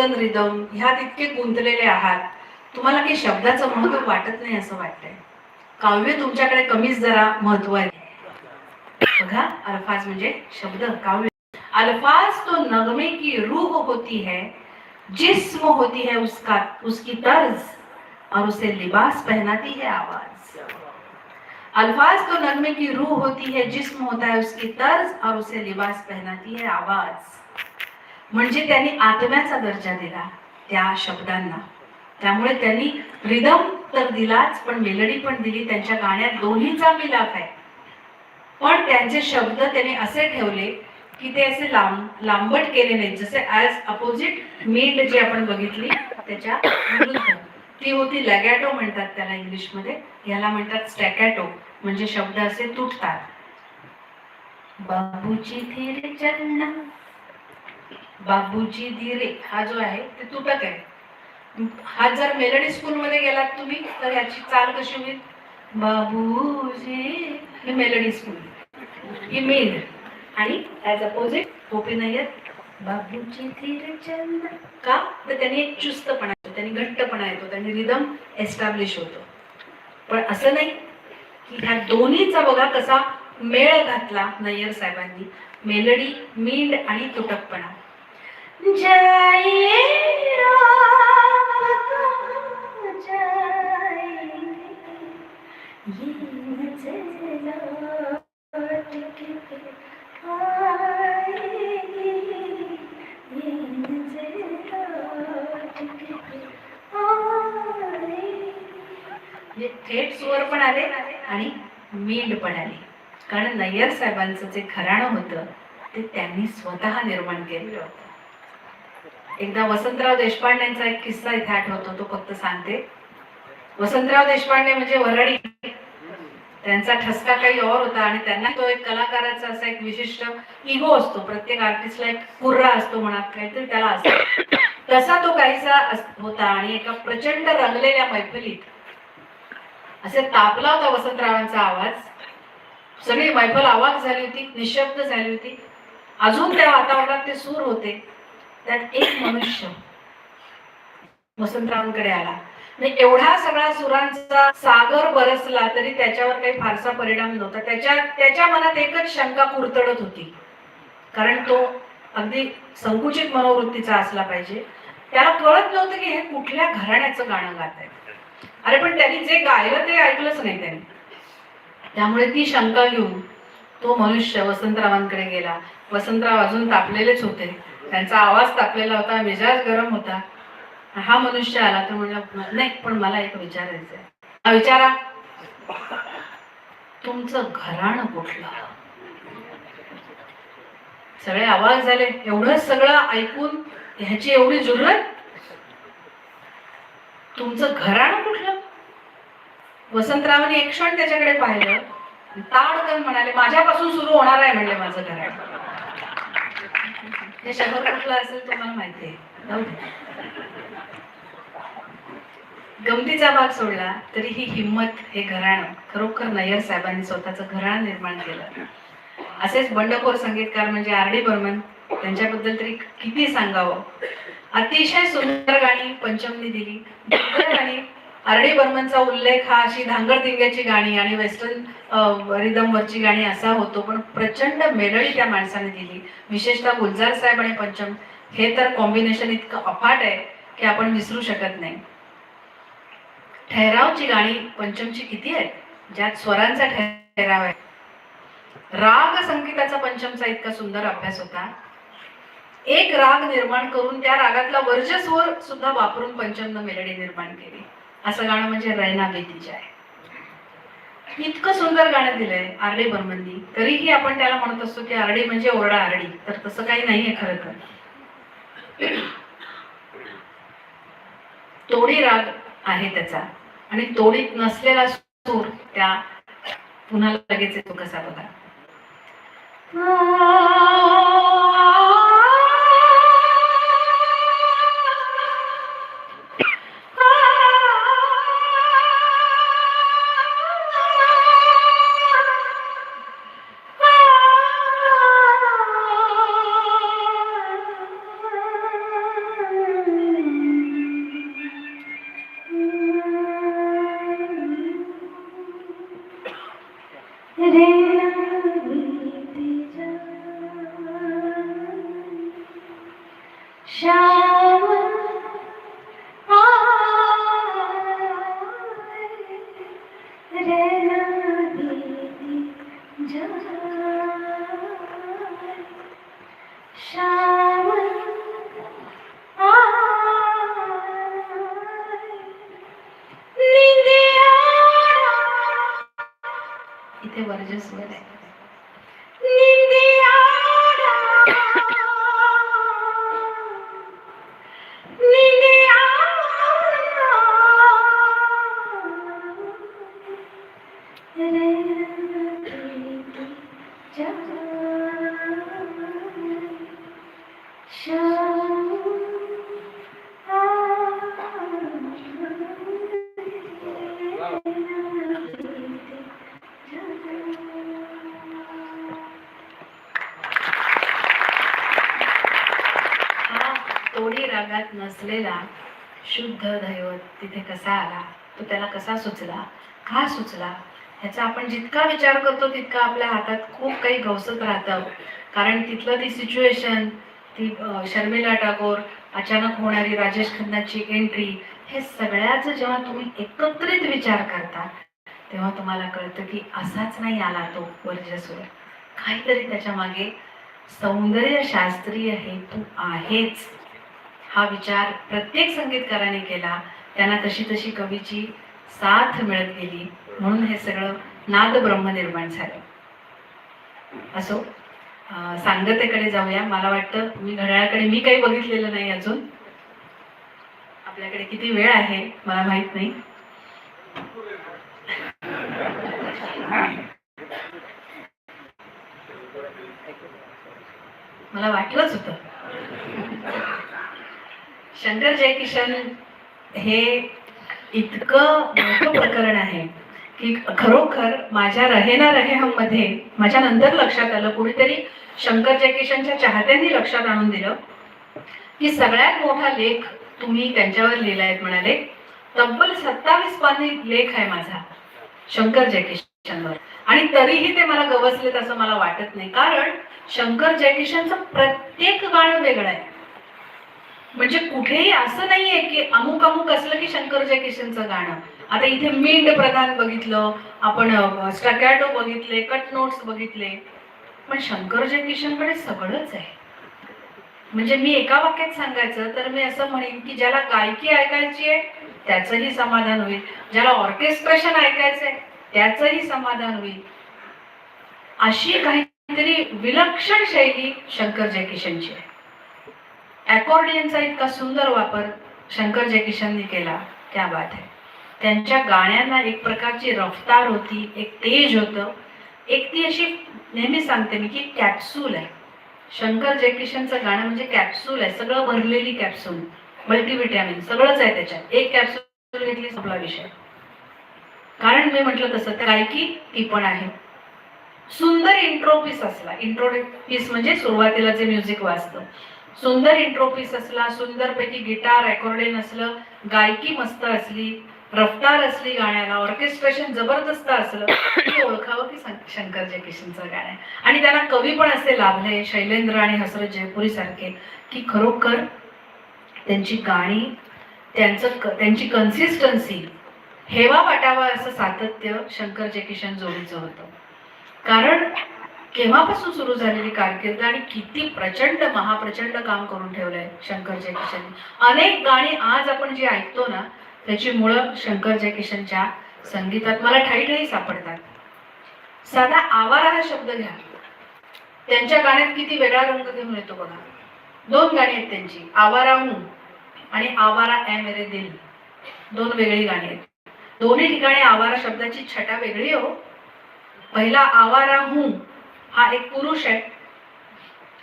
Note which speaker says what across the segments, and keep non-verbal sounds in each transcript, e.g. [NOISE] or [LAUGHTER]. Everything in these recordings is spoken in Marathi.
Speaker 1: रिदम ह्यात इतके गुंतलेले आहात. तुम्हाला काही शब्दाचं महत्त्व वाटत नाही असं वाटतंय. काव्य तुमच्याकडे कमीच जरा महत्त्व आहे. बघा अल्फाज म्हणजे शब्द काव्य. अल्फाज तो नगमे की रूह होती है जिस्म होती है उसका उसकी तर्ज और उसे लिबास पहनाती है आवाज. अल्फाज तो नगमे की रूह होती है जिस्म होता है उसकी तर्ज और उसे लिबास पहनाती है आवाज. म्हणजे त्यांनी आत्म्याचा दर्जा दिला त्या शब्दांना. त्यामुळे त्यांनी रिदम तर दिलाच पण मेलडी पण दिली. त्यांच्या गाण्यात दोन्हीचा मिलाफ आहे. पण त्यांचे शब्द त्यांनी असे ठेवले की ते असे लांब लांबट केले नाहीत. जसे ॲज अपोजिट मीड जी आपण बघितली त्याच्या ती होती लॅगॅटो म्हणतात त्याला इंग्लिशमध्ये. याला म्हणतात स्टॅकॅटो म्हणजे शब्द असे तुटतात. बाबूची धीरे चलना बाबूजी धीरे हा जो आहे ते तुटक आहे. हा जर मेलडी स्कूल मध्ये गेलात तुम्ही तर ह्याची चाल कशी होईल? बाबूजी ही मेलडी स्कूल ही मेन आणि ऍज अपोजिट गोपी नायर बाबूजी धीरे का? तर त्यांनी एक चुस्तपणा येतो त्यांनी घट्टपणा येतो त्यांनी रिदम एस्टॅब्लिश होतो. पण असं नाही की ह्या दोन्हीचा बघा कसा मेळ घातला नय्यर साहेबांनी. मेलडी मींड आणि तुटकपणा. थेट स्वर पण आले आणि मींड पण आली. कारण नय्यर साहेबांचं जे खराणं होतं ते त्यांनी स्वतः निर्माण केलेलं होतं. एकदा वसंतराव देशपांडेंचा एक किस्सा इथे आठवतो तो फक्त सांगते. वसंतराव देशपांडे म्हणजे वरळी. त्यांचा ठसका काही और होता आणि त्यांना तो एक कलाकाराचा असा एक विशिष्ट इगो असतो. प्रत्येक आर्टिस्टला एक कुर्रा असतो म्हणा काहीतरी त्याला असतो. तसा तो काहीसा होता आणि एका प्रचंड रंगलेल्या मैफिलीत असे तापला होता वसंतरावांचा आवाज. सगळी मैफल आवाज झाली होती निशब्द झाली होती. अजून त्या वातावरणात ते सूर होते. त्यात एक मनुष्य वसंतरावांकडे आला. आणि एवढा सगळा सुरांचा सागर बरसला तरी त्याच्यावर काही फारसा परिणाम नव्हता. त्याच्या त्याच्या मनात एकच शंका कुरतडत होती. कारण तो अगदी संकुचित मनोवृत्तीचा असला पाहिजे. त्याला कळत नव्हतं की हे कुठल्या घराण्याचं गाणं गात आहे. अरे पण त्यांनी जे गायलं ते ऐकलंच नाही त्यांनी. त्यामुळे ती शंका घेऊन तो मनुष्य वसंतरावांकडे गेला. वसंतराव अजून तापलेलेच होते. त्यांचा आवाज तापलेला होता मिजाज गरम होता. हा मनुष्य आला तर म्हणला नाही पण मला एक विचारायचं आहे. हा विचारा. तुमचं घराणं कुठलं? सगळे आवाज झाले. एवढं सगळं ऐकून ह्याची एवढी जुरत तुमचं घराणं कुठलं? वसंतरावांनी एक क्षण त्याच्याकडे पाहिलं. ताडकन म्हणाले माझ्यापासून सुरू होणार आहे म्हणले माझं घराणं. हे शहर कुठलं असेल तुम्हाला माहिती आहे. गमतीचा भाग सोडला तरी ही हिंमत हे घराणं. खरोखर नय्यर साहेबांनी स्वतःचं घराणं निर्माण केलं. असेच बंडखोर संगीतकार म्हणजे आर डी बर्मन त्यांच्याबद्दल तरी किती सांगावं? अतिशय सुंदर गाणी पंचमनी दिली. गाणी आरडी बर्मनचा उल्लेख हा अशी धांगडधिंग्याची गाणी आणि वेस्टर्न रिदमवरची गाणी असा होतो. पण प्रचंड मेलडी त्या माणसाने दिली. विशेषतः गुलजार साहेब आणि पंचम हे तर कॉम्बिनेशन इतकं अफाट आहे की आपण विसरू शकत नाही. ठहरावची गाणी पंचमची किती आहेत? ज्यात स्वरांचा ठहराव आहे. राग संगीताचा पंचमचा इतका सुंदर अभ्यास होता. एक राग निर्माण करून त्या रागातला वर्जस्वर सुद्धा वापरून पंचमनं मेलडी निर्माण केली. असं गाणं म्हणजे रैना बेतीचे आहे. इतकं सुंदर गाणं दिलंय आरडी बर्मननी. तरीही आपण त्याला म्हणत असतो की आरडी म्हणजे ओरडा आरडी. तर तसं काही नाहीये खरं तर. तोडी राग आहे त्याचा. आणि तोडीत नसलेला सूर त्या पुन्हा लगेच येतो कसा बघा. they were just with it. तोडी नसलेला शुद्ध दैवत तिथे कसा आला? तो त्याला कसा सुचला? का सुचला? ह्याचा आपण जितका विचार करतो तितका आपल्या हातात खूप काही गवसत राहतं. कारण तिथलं ती सिच्युएशन ती शर्मिला टागोर अचानक होणारी राजेश खन्नाची एंट्री हे सगळ्याचं जेव्हा तुम्ही एकत्रित विचार करता तेव्हा तुम्हाला कळतं की असाच नाही आला तो वर्जस्वर काहीतरी त्याच्यामागे सौंदर्य शास्त्रीय हेतू आहेच. हा विचार प्रत्येक संगीतकाराने केला त्यांना तशी तशी कवीची साथ मिळत गेली म्हणून हे सगळं नाद ब्रह्म निर्माण झालं. असो सांगतेकडे जाऊया. मला वाटतं मी घड्याळाकडे मी काही बघितलेलं नाही अजून. आपल्याकडे किती वेळ आहे मला माहीत नाही. मला वाटलंच होतं. शंकर जयकिशन हे इतकं मोठं प्रकरण आहे की खरोखर माझ्या रहे ना रहे हममध्ये माझ्या नंतर लक्षात आलं कुणीतरी शंकर जयकिशनच्या चाहत्यांनी लक्षात आणून दिलं की सगळ्यात मोठा लेख तुम्ही त्यांच्यावर लिहिलायत म्हणाले. तब्बल सत्तावीस पानी लेख आहे माझा शंकर जयकिशनवर आणि तरीही ते मला गवसलेत असं मला वाटत नाही. कारण शंकर जयकिशनचं प्रत्येक गाणं वेगळं आहे. म्हणजे कुठेही असं नाहीये की अमुक अमुक असलं की शंकर जयकिशनचं गाणं. आता इथे मिंड प्रधान बघितलं आपण स्टॅकॅटो बघितले कट नोट्स बघितले. पण शंकर जयकिशनकडे सगळंच आहे. म्हणजे मी एका वाक्यात सांगायचं तर मी असं म्हणेन की ज्याला गायकी ऐकायची आहे त्याचंही समाधान होईल. ज्याला ऑर्केस्ट्रेशन ऐकायचं आहे त्याचंही समाधान होईल. अशी काहीतरी विलक्षण शैली शंकर जयकिशनची आहे. अकॉर्डियनचा इतका सुंदर वापर शंकर जयकिशननी केला. त्या बात आहे त्यांच्या गाण्यांना एक प्रकारची रफ्तार होती एक तेज होतं. एक ती अशी नेहमी सांगते मी की कॅप्सूल आहे. शंकर जयकिशनचं गाणं म्हणजे कॅप्सूल आहे. सगळं भरलेली कॅप्सूल मल्टीव्हिटॅमिन सगळंच आहे त्याच्यात. एक कॅप्सूल घेतली संपला विषय. कारण मी म्हटलं तसं त्या गायकी ती पण आहे. सुंदर इंट्रो पीस असला. इंट्रो पीस म्हणजे सुरुवातीला जे म्युझिक वाजतं. सुंदर इंट्रोपीस असला सुंदर पैकी गिटार रेकॉर्डिंग असलं गायकी मस्त असली रफ्तार असली गाण्याला ऑर्केस्ट्रेशन जबरदस्त असलं की ओळखावं की शंकर जयकिशनचं गाणं आहे. आणि त्यांना कवी पण असे लाभले शैलेंद्र आणि हसरत जयपुरी सारखे की खरोखर त्यांची गाणी त्यांचं त्यांची कन्सिस्टन्सी हेवा वाटावा असं सातत्य शंकर जयकिशन जोडीचं होतं. कारण केव्हापासून सुरू झालेली कारकीर्द आणि किती प्रचंड महाप्रचंड काम करून ठेवलंय शंकर जयकिशन अनेक गाणी आज आपण जी ऐकतो ना त्याची मुळं शंकर जयकिशनच्या संगीतात मला ठाई ठाई सापडतात. साधा आवारा हा शब्द घ्या. त्यांच्या गाण्यात किती वेगळा रंग घेऊन येतो बघा. दोन गाणी आहेत त्यांची आवारा हूं आणि आवारा ए मेरे दिल. दोन वेगळी गाणी आहेत. दोन्ही ठिकाणी आवारा शब्दाची छटा वेगळी हो. पहिला आवारा हूं हा एक पुरुष आहे.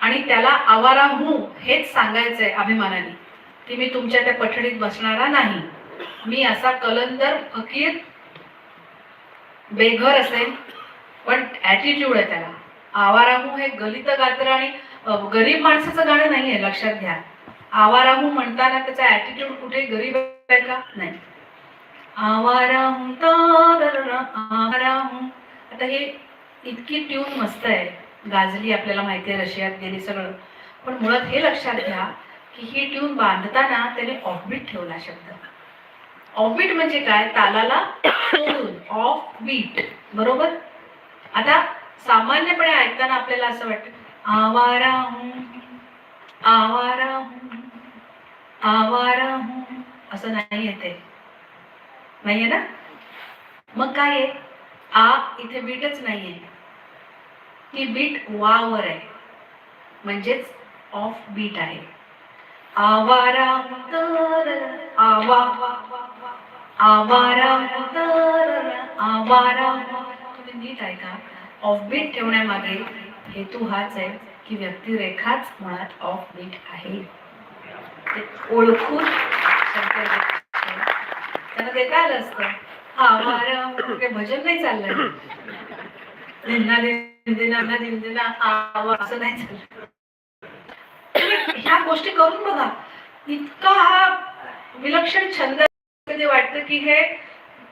Speaker 1: आणि त्याला आवारा हूं हेच सांगायचंय अभिमानाने. की मी तुमच्या त्या पठडीत बसणारा नाही. मी असा कलंदर फकीर बेघर असेल. पण ऍटिट्यूड आहे त्याला. आवाराहू हे गलित गात्र आणि गरीब माणसाचं गाणं नाहीये लक्षात घ्या. आवाराहू म्हणताना त्याचा ॲटिट्यूड कुठे? गरीब आहे का? नाही. आवाराहू तारररा, आवाराहू आता हे इतकी ट्यून मस्त आहे. गाजली आपल्याला माहिती आहे रशियात गेली सगळं. पण मुळात हे लक्षात घ्या की ही ट्यून बांधताना त्याने ऑफबीट ठेवला शब्द. ऑफबीट म्हणजे काय? तालाला सोडून ऑफ बीट बरोबर? आता सामान्यपणे ऐकताना आपल्याला असं वाटतं आवारा हूं आवारा हूं आवारा हूं असं नाही येते. नाहीये ना? मग काय आहे? आ इथे बीटच नाहीये. ती बीट वावर आहे. म्हणजेच ऑफ बीट आहे. आवारा तर आवा आवारा तर आवारा तुम्ही नीट ऐका. ऑफ बीट ठेवण्यामागे हेतू हाच आहे की व्यक्तिरेखाच मुळात ऑफ बीट आहे. ते ओळखून त्यांना ते काय आलं असतं? आवारा काही भजन नाही चाललंय. त्यांना दिन दिना आवा असं नाही झालं. ह्या गोष्टी करून बघा. इतका हा विलक्षण छंद कधी वाटतं की हे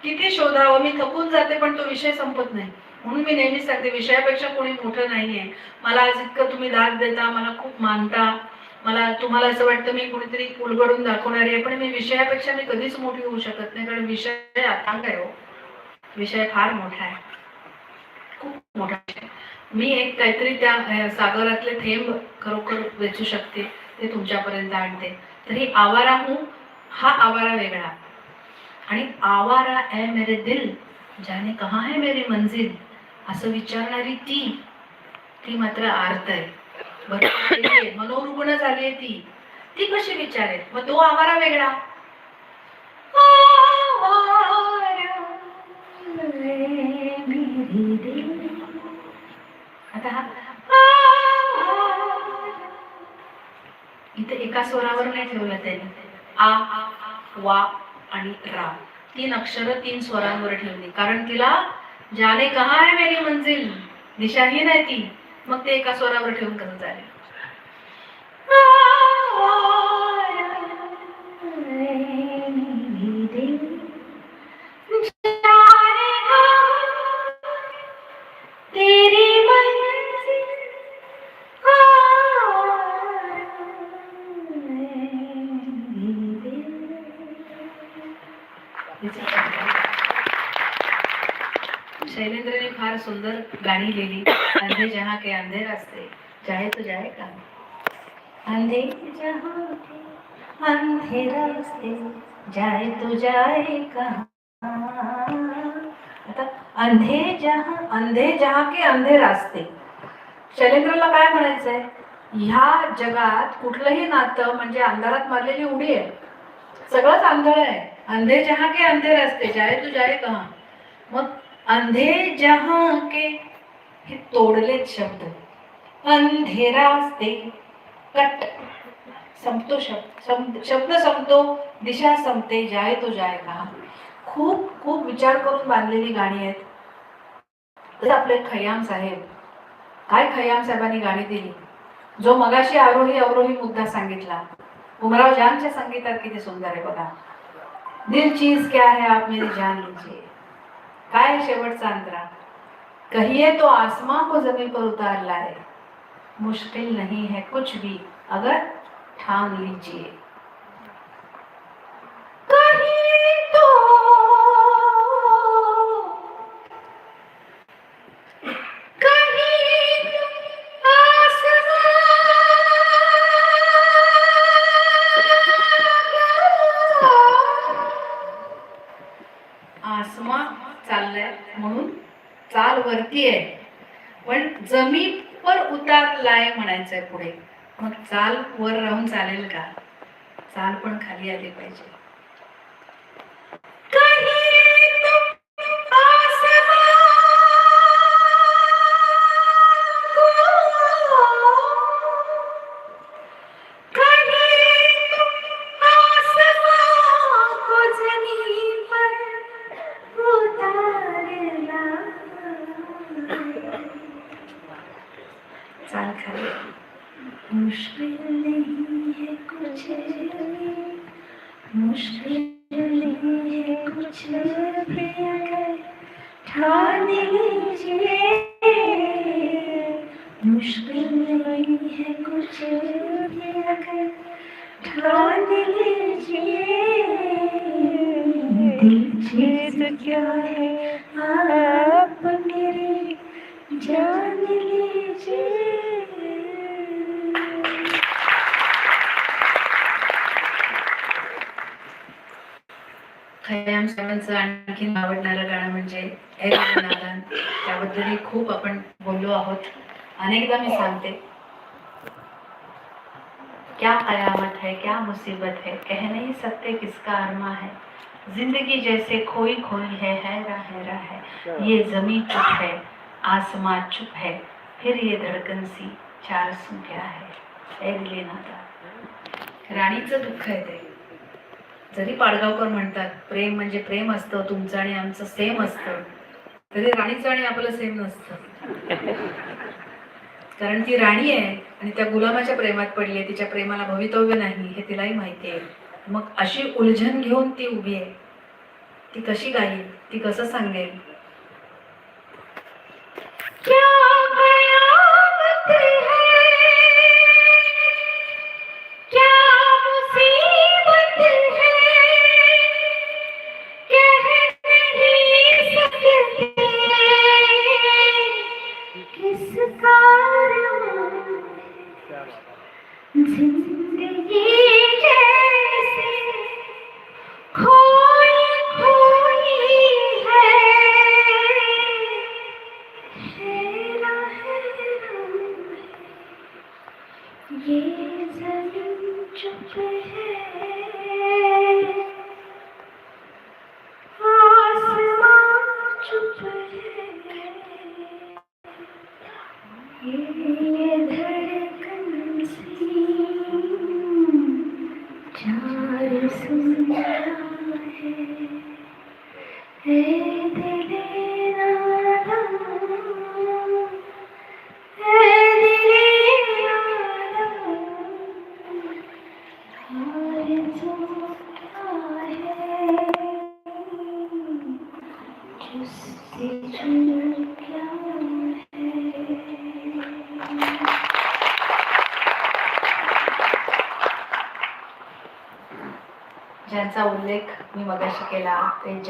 Speaker 1: किती शोधावं. मी थकून जाते पण तो विषय संपत नाही. म्हणून मी नेहमीच सांगते विषयापेक्षा कोणी मोठं नाहीये. मला आज इतकं तुम्ही दाद देता मला खूप मानता. मला तुम्हाला असं वाटतं मी कुणीतरी उलगडून दाखवणारी आहे पण मी विषयापेक्षा मी कधीच मोठी होऊ शकत नाही कारण विषय आता आहे हो. विषय फार मोठा आहे. खूप मोठा विषय मी एक काहीतरी त्या सागरातले थेंब खरोखर वेचू शकते ते तुमच्यापर्यंत आणते. तर ही आवारा हूं हा आवारा वेगळा. आणि आवारा है मेरे दिल ज्याने कहा है मेरी मंजिल असं विचारणारी ती ती मात्र आर्त आहे. मनोरुग्ण झाली आहे ती ती कशी विचारेल? मग तो आवारा वेगळा. आवारा मेरी दिल. आता हा इथे एका स्वरावर नाही ठेवलं त्यांनी. आ वा आणि रा. तीन अक्षर तीन स्वरांवर ठेवली. कारण तिला ज्याने कहा है मेरी मंजिल दिशाहीन आहे ती. मग ते एका स्वरावर ठेवून कसं चालेल? [LAUGHS] शैलेंद्रने फार सुंदर गाणी लिहिली. अंधे जहा के अंधे रास्ते चाहे तो जाए का अंधे जहा के अंधे रास्ते जाए तो जाए कहाँ अंधे जहा अंधे जहा के अंधे रास्ते. शैलेंद्रला काय म्हणायचंय? ह्या जगात कुठलंही नातं म्हणजे अंधारात मारलेली उडी आहे. सगळंच आंधळ आहे. अंधे जहा के अंधे रस्ते जाय तू जाय कहा? मग अंधे जहा के हे तोडलेत शब्द. अंधे रास्ते कट. संपतो शब्द. शब्द संपतो दिशा संपते जाय तो जाय कहा? खूप खूप विचार करून बांधलेली गाणी आहेत. तसं आपले खयाम साहेब. काय खय्याम साहेबांनी गाणी दिली? जो मगाशी आरोही अवरोही मुद्दा सांगितला. उमराव जानच्या संगीतात किती सुंदर आहे बघा. दिल चीज क्या है आप मेरी जान लीजिए. काय शेवटचा अंतरा? कहिए तो आसमां को जमीन पर उतार लाए. मुश्किल नहीं है कुछ भी अगर ठान लीजिए. चाल वरती आहे. पण जमीनवर उतारलाय म्हणायचंय पुढे. मग चाल वर राहून चालेल का? चाल पण खाली आली पाहिजे. ठान लीजिए मुश्किल नहीं है कुछ भी अगर ठान लीजिए दिल चीज क्या है आप मेरी जान लीजिए
Speaker 2: खयाम साहेबांचं आणखीन आवडणारं गाणं म्हणजे ए त्याबद्दलही खूप आपण बोललो आहोत. अनेकदा मी सांगते. क्या कयामत है क्या मुसीबत है कह नहीं सकते किसका अरमा है. जिंदगी जैसे खोई खोई है हैरा हैरा है. ये जमी चुप है आसमां चुप है फिर ये धड़कन सी चार सू क्या है. ए दिले नाता राणीचं दुःख आहे ते. जरी पाडगावकर म्हणतात प्रेम म्हणजे प्रेम असतं तुमचं आणि आमचं सेम असतं. तरी राणीचं आणि आपलं सेम नसतं. कारण ती राणी आहे आणि त्या गुलामाच्या प्रेमात पडली आहे. तिच्या प्रेमाला भवितव्य नाही हे तिलाही माहिती आहे. मग अशी उलझन घेऊन ती उभी आहे. ती कशी गाईल? ती कसं सांगेल? जिंदगी जैसे चार सुनता है हे दिले नादान उल्लेख मी मगाशी केला. ते जय